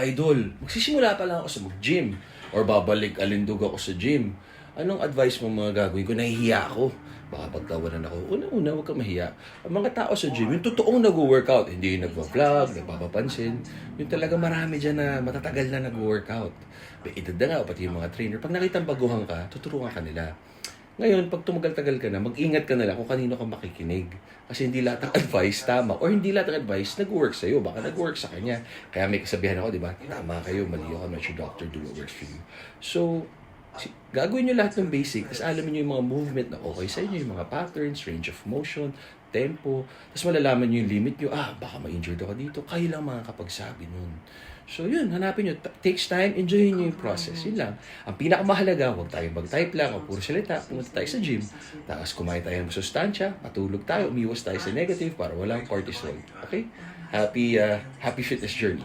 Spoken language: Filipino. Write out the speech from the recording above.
idol, magsisimula pa lang ako sa mag-gym or babalik alindog ako sa gym. Anong advice mo mga gagawin ko? Nahihiya ako. Baka pagtawanan ako. Una-una, huwag kang mahiya. Ang mga tao sa gym, yung totoong nag-workout, hindi yung nagpa-vlog, nagpapapansin. Yung talaga marami dyan na matatagal na nag-workout. May edad na nga, pati yung mga trainer. Pag nakita baguhan ka, tuturuan ka nila. Ngayon, pag tumagal-tagal ka na, mag-ingat ka na lang kung kanino ka makikinig. Kasi hindi lahat ng advice tama. Or hindi lahat ng advice nag-work sa'yo. Baka nag-work sa kanya. Kaya may kasabihan ako, di ba? Tama kayo, mali ako. I'm not your doctor. Do what works for you. So, gagawin nyo lahat ng basic. Tapos alamin nyo yung mga movement na okay sa inyo. Yung mga patterns, range of motion, tempo. Tapos malalaman nyo yung limit nyo. Ah, baka ma-injured ako dito. Kayo lang makakapagsabi nun. So yun, hanapin nyo. Ta- Takes time, enjoyin nyo yung process. Yun lang. Ang pinakamahalaga, huwag tayo mag-type lang o puro salita. Pumunta tayo sa gym. Tapos kumain tayo ng sustansya, matulog tayo, umiwas tayo sa negative para walang cortisol. Okay? Happy, uh, happy fitness journey.